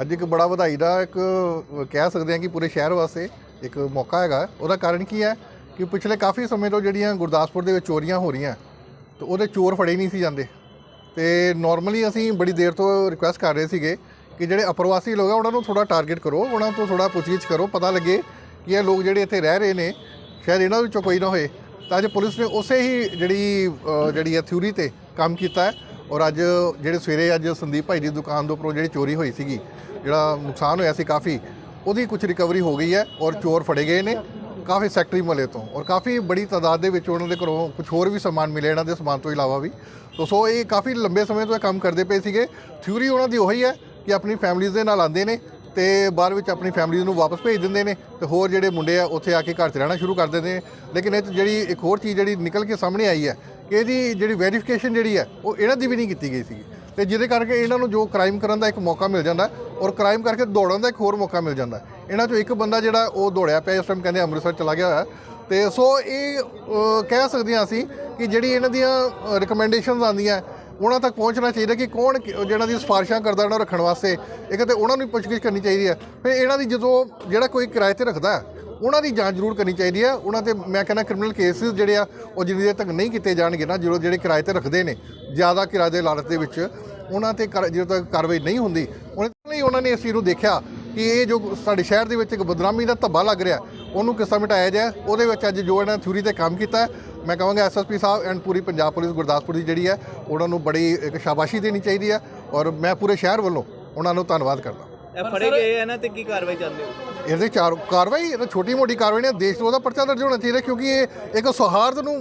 ਅੱਜ ਇੱਕ ਬੜਾ ਵਧਾਈ ਦਾ ਇੱਕ ਕਹਿ ਸਕਦੇ ਹਾਂ ਕਿ ਪੂਰੇ ਸ਼ਹਿਰ ਵਾਸਤੇ ਇੱਕ ਮੌਕਾ ਹੈਗਾ। ਉਹਦਾ ਕਾਰਨ ਕੀ ਹੈ ਕਿ ਪਿਛਲੇ ਕਾਫੀ ਸਮੇਂ ਤੋਂ ਜਿਹੜੀਆਂ ਗੁਰਦਾਸਪੁਰ ਦੇ ਵਿੱਚ ਚੋਰੀਆਂ ਹੋ ਰਹੀਆਂ, ਤੇ ਉਹਦੇ ਚੋਰ ਫੜੇ ਨਹੀਂ ਸੀ ਜਾਂਦੇ। ਤੇ ਨਾਰਮਲੀ ਅਸੀਂ ਬੜੀ ਦੇਰ ਤੋਂ ਰਿਕੁਐਸਟ ਕਰ ਰਹੇ ਸੀਗੇ ਕਿ ਜਿਹੜੇ ਅਪਰਵਾਸੀ ਲੋਕ ਆ, ਉਹਨਾਂ ਨੂੰ ਥੋੜਾ ਟਾਰਗੇਟ ਕਰੋ, ਉਹਨਾਂ ਤੋਂ ਥੋੜਾ ਪੁੱਛਗਿੱਛ ਕਰੋ, ਪਤਾ ਲੱਗੇ ਕਿ ਇਹ ਲੋਕ ਜਿਹੜੇ ਇੱਥੇ ਰਹਿ ਰਹੇ ਨੇ, ਸ਼ਾਇਦ ਇਹਨਾਂ ਵਿੱਚੋਂ ਕੋਈ ਨਾ ਹੋਏ। ਤਾਂ ਅੱਜ ਪੁਲਿਸ ਨੇ ਉਸੇ ਹੀ ਜਿਹੜੀ ਜਿਹੜੀ ਹੈ ਥਿਊਰੀ ਤੇ ਕੰਮ ਕੀਤਾ ਹੈ। ਔਰ ਅੱਜ ਜਿਹੜੇ ਸਵੇਰੇ ਅੱਜ ਸੰਦੀਪ ਭਾਈ ਦੀ ਦੁਕਾਨ ਦੇ ਉੱਪਰੋਂ ਜਿਹੜੀ ਚੋਰੀ ਹੋਈ ਸੀਗੀ, ਜਿਹੜਾ ਨੁਕਸਾਨ ਹੋਇਆ ਸੀ ਕਾਫੀ, ਉਹਦੀ ਕੁਝ ਰਿਕਵਰੀ ਹੋ ਗਈ ਹੈ ਔਰ ਚੋਰ ਫੜੇ ਗਏ ਨੇ ਕਾਫੀ ਸੈਕਟਰੀ ਮਲੇ ਤੋਂ ਔਰ ਕਾਫੀ ਬੜੀ ਤਾਦਾਦ ਦੇ ਵਿੱਚ ਉਹਨਾਂ ਦੇ ਘਰੋਂ ਕੁਝ ਹੋਰ ਵੀ ਸਮਾਨ ਮਿਲੇ ਇਹਨਾਂ ਦੇ ਸਮਾਨ ਤੋਂ ਇਲਾਵਾ ਵੀ। ਤੋ, ਸੋ ਇਹ ਕਾਫੀ ਲੰਬੇ ਸਮੇਂ ਤੋਂ ਇਹ ਕੰਮ ਕਰਦੇ ਪਏ ਸੀਗੇ। ਥਿਊਰੀ ਉਹਨਾਂ ਦੀ ਉਹੀ ਹੈ ਕਿ ਆਪਣੀ ਫੈਮਿਲੀਜ਼ ਦੇ ਨਾਲ ਆਉਂਦੇ ਨੇ ਤੇ ਬਾਅਦ ਵਿੱਚ ਆਪਣੀ ਫੈਮਿਲੀਜ਼ ਨੂੰ ਵਾਪਸ ਭੇਜ ਦਿੰਦੇ ਨੇ ਤੇ ਹੋਰ ਜਿਹੜੇ ਮੁੰਡੇ ਆ, ਉੱਥੇ ਆ ਕੇ ਘਰ 'ਚ ਰਹਿਣਾ ਸ਼ੁਰੂ ਕਰ ਦਿੰਦੇ ਨੇ। ਲੇਕਿਨ ਇਹ 'ਚ ਜਿਹੜੀ ਇੱਕ ਹੋਰ ਚੀਜ਼ ਜਿਹੜੀ ਨਿਕਲ ਕੇ ਸਾਹਮਣੇ ਆਈ ਹੈ, ਕਿ ਇਹਦੀ ਜਿਹੜੀ ਵੈਰੀਫਿਕੇਸ਼ਨ ਜਿਹੜੀ ਹੈ, ਉਹ ਇਹਨਾਂ ਦੀ ਵੀ ਨਹੀਂ ਕੀਤੀ ਗਈ ਸੀਗੀ। ਤੇ ਜਿਹਦੇ ਕਰਕੇ ਇਹਨਾਂ ਨੂੰ ਜੋ ਕ੍ਰਾਈਮ ਕਰਨ ਦਾ ਇੱਕ ਮੌਕਾ ਮਿਲ ਜਾਂਦਾ ਔਰ ਕ੍ਰਾਈਮ ਕਰਕੇ ਦੌੜਨ ਦਾ ਇੱਕ ਹੋਰ ਮੌਕਾ ਮਿਲ ਜਾਂਦਾ ਇਹਨਾਂ ਚੋਂ ਇੱਕ ਬੰਦਾ ਜਿਹੜਾ ਉਹ ਦੌੜਿਆ ਪਿਆ, ਇਸ ਟਾਈਮ ਕਹਿੰਦੇ ਅੰਮ੍ਰਿਤਸਰ ਚਲਾ ਗਿਆ ਹੋਇਆ। ਹੈ। ਤੇ ਸੋ ਇਹ ਕਹਿ ਸਕਦੇ ਹਾਂ ਅਸੀਂ ਕਿ ਜਿਹੜੀ ਇਹਨਾਂ ਦੀਆਂ ਰਿਕਮੈਂਡੇਸ਼ਨਸ ਆਉਂਦੀਆਂ ਉਹਨਾਂ ਤੱਕ ਪਹੁੰਚਣਾ ਚਾਹੀਦਾ ਕਿ ਕੌਣ ਕਿ- ਜਿਹਨਾਂ ਦੀ ਸਿਫਾਰਿਸ਼ਾਂ ਕਰਦਾ ਉਹਨਾਂ ਨੂੰ ਰੱਖਣ ਵਾਸਤੇ। ਇੱਕ ਤੇ ਉਹਨਾਂ ਨੂੰ ਵੀ ਪੁੱਛਗਿੱਛ ਕਰਨੀ ਚਾਹੀਦੀ ਹੈ। ਫਿਰ ਇਹਨਾਂ ਦੀ ਜਦੋਂ ਜਿਹੜਾ ਕੋਈ ਕਿਰਾਏ ਤੇ ਰੱਖਦਾ, ਉਹਨਾਂ ਦੀ ਜਾਂਚ ਜ਼ਰੂਰ ਕਰਨੀ ਚਾਹੀਦੀ ਹੈ। ਉਹਨਾਂ ਤੇ ਮੈਂ ਕਹਿੰਦਾ ਕ੍ਰਿਮੀਨਲ ਕੇਸਿਸ ਜਿਹੜੇ ਆ, ਉਹ ਜਿੰਨੀ ਦੇਰ ਤੱਕ ਨਹੀਂ ਕੀਤੇ ਜਾਣਗੇ ਨਾ, ਜਦੋਂ ਜਿਹੜੇ ਕਿਰਾਏ ਤੇ ਰੱਖਦੇ ਨੇ, ਜ਼ਿਆਦਾ ਕਿਰਾਏ ਦੇ ਲਾਲਚ ਦੇ ਵਿੱਚ, ਉਹਨਾਂ ਤੇ ਕਰ- ਜਦੋਂ ਤੱਕ ਕਾਰਵਾਈ ਨਹੀਂ ਹੁੰਦੀ ਉਹਨਾਂ ਲਈ ਉਹਨਾਂ ਨੇ ਇਸ ਚੀਜ਼ ਨੂੰ ਦੇਖਿਆ ਕਿ ਇਹ ਜੋ ਸਾਡੇ ਸ਼ਹਿਰ ਦੇ ਵਿੱਚ ਇੱਕ ਬਦਨਾਮੀ ਦਾ ਧੱਬਾ ਲੱਗ ਰਿਹਾ, ਉਹਨੂੰ ਕਿਸ ਤਰ੍ਹਾਂ ਮਿਟਾਇਆ ਜਾਏ, ਉਹਦੇ ਵਿੱਚ ਅੱਜ ਜੋ ਇਹਨਾਂ ਥਿਊਰੀ ਤੇ ਕੰਮ ਕੀਤਾ ਮੈਂ ਕਹਾਂਗਾ ਐਸਐਸਪੀ ਸਾਹਿਬ ਐਂਡ ਪੂਰੀ ਪੰਜਾਬ ਪੁਲਿਸ ਗੁਰਦਾਸਪੁਰ ਦੀ ਜਿਹੜੀ ਹੈ ਉਹਨਾਂ ਨੂੰ ਬੜੀ ਇੱਕ ਸ਼ਾਬਾਸ਼ੀ ਦੇਣੀ ਚਾਹੀਦੀ ਹੈ ਔਰ ਮੈਂ ਪੂਰੇ ਸ਼ਹਿਰ ਵੱਲੋਂ ਉਹਨਾਂ ਨੂੰ ਧੰਨਵਾਦ ਕਰਦਾ। ਇਹ ਫੜੇ ਗਏ ਇਹਨਾਂ ਤੇ ਕੀ ਕਾਰਵਾਈ ਚਾਹੁੰਦੇ ਹੋ? ਇਹਦੇ ਚਾਰ ਕਾਰਵਾਈ ਇਹ ਤਾਂ ਛੋਟੀ ਮੋਟੀ ਕਾਰਵਾਈ ਨੇ ਦੇਸ਼ ਵਿਰੋਧ ਦਾ ਪਰਚਾ ਦਰਜ ਹੋਣਾ ਚਾਹੀਦਾ ਕਿਉਂਕਿ ਇਹ ਇੱਕ ਸੌਹਾਰਦ ਨੂੰ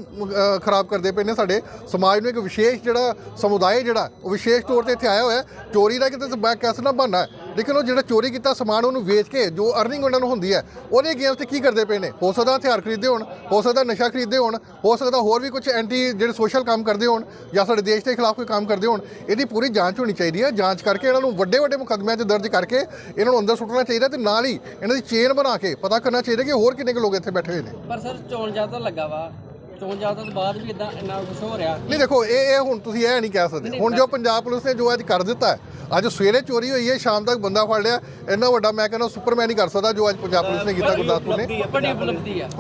ਖਰਾਬ ਕਰਦੇ ਪਏ ਨੇ ਸਾਡੇ ਸਮਾਜ ਨੂੰ ਇੱਕ ਵਿਸ਼ੇਸ਼ ਜਿਹੜਾ ਸਮੁਦਾਇ ਜਿਹੜਾ ਉਹ ਵਿਸ਼ੇਸ਼ ਤੌਰ ਤੇ ਇੱਥੇ ਆਇਆ ਹੋਇਆ ਹੈ। ਚੋਰੀ ਦਾ ਕਿਤੇ ਬੈਕ ਕੈਸ ਨਾ ਬਣਨਾ ਲੇਕਿਨ ਉਹ ਜਿਹੜਾ ਚੋਰੀ ਕੀਤਾ ਸਮਾਨ ਉਹਨੂੰ ਵੇਚ ਕੇ ਜੋ ਅਰਨਿੰਗ ਉਹਨਾਂ ਨੂੰ ਹੁੰਦੀ ਹੈ ਉਹਦੇ ਅਗੇਂਸਟ ਤੇ ਕੀ ਕਰਦੇ ਪਏ ਨੇ? ਹੋ ਸਕਦਾ ਹਥਿਆਰ ਖਰੀਦਦੇ ਹੋਣ ਹੋ ਸਕਦਾ ਨਸ਼ਾ ਖਰੀਦਦੇ ਹੋਣ ਹੋ ਸਕਦਾ ਹੋਰ ਵੀ ਕੁਝ ਐਂਟੀ ਜਿਹੜੇ ਸੋਸ਼ਲ ਕੰਮ ਕਰਦੇ ਹੋਣ ਜਾਂ ਸਾਡੇ ਦੇਸ਼ ਦੇ ਖਿਲਾਫ ਕੋਈ ਕੰਮ ਕਰਦੇ ਹੋਣ ਇਹਦੀ ਪੂਰੀ ਜਾਂਚ ਹੋਣੀ ਚਾਹੀਦੀ ਹੈ। ਜਾਂਚ ਕਰਕੇ ਇਹਨਾਂ ਨੂੰ ਵੱਡੇ ਵੱਡੇ ਮੁਕੱਦਮਿਆਂ 'ਚ ਦਰਜ ਕਰਕੇ ਇਹਨਾਂ ਨੂੰ ਅੰਦਰ ਸੁੱਟਣਾ ਚਾਹੀਦਾ ਤੇ ਨਾਲ ਹੀ ਇਹਨਾਂ ਦੀ ਚੇਨ ਬਣਾ ਕੇ ਪਤਾ ਕਰਨਾ ਚਾਹੀਦਾ ਕਿ ਹੋਰ ਕਿੰਨੇ ਕੁ ਲੋਕ ਇੱਥੇ ਬੈਠੇ ਹੋਏ ਨੇ। ਪਰ ਸਰ ਚੋਣ ਜਾਬਤਾ ਲੱਗਾ ਵਾ। ਚੋਣ ਜਾਬਤਾ ਤੋਂ ਬਾਅਦ ਵੀ ਇਦਾਂ ਇੰਨਾ ਕੁਝ ਹੋ ਰਿਹਾ। ਨਹੀਂ ਦੇਖੋ ਇਹ ਇਹ ਹੁਣ ਤੁਸੀਂ ਇਹ ਨਹੀਂ ਕਹਿ ਸਕਦੇ। ਹੁਣ ਜੋ ਪੰਜਾਬ ਪੁਲਿਸ ਨੇ ਜੋ ਅੱਜ ਕਰ ਦਿੱਤਾ ਹੈ ਅੱਜ ਸਵੇਰੇ ਚੋਰੀ ਹੋਈ ਹੈ ਸ਼ਾਮ ਤੱਕ ਬੰਦਾ ਫੜ ਲਿਆ। ਇੰਨਾ ਵੱਡਾ ਮੈਂ ਕਹਿੰਦਾ ਸੁਪਰਮੈਨ ਹੀ ਕਰ ਸਕਦਾ ਜੋ ਅੱਜ ਪੰਜਾਬ ਪੁਲਿਸ ਨੇ ਕੀਤਾ ਗੁਰਦਾਸਪੁਰ ਨੇ।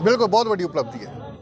ਬਿਲਕੁਲ ਬਹੁਤ ਵੱਡੀ ਉਪਲਬਧੀ ਹੈ।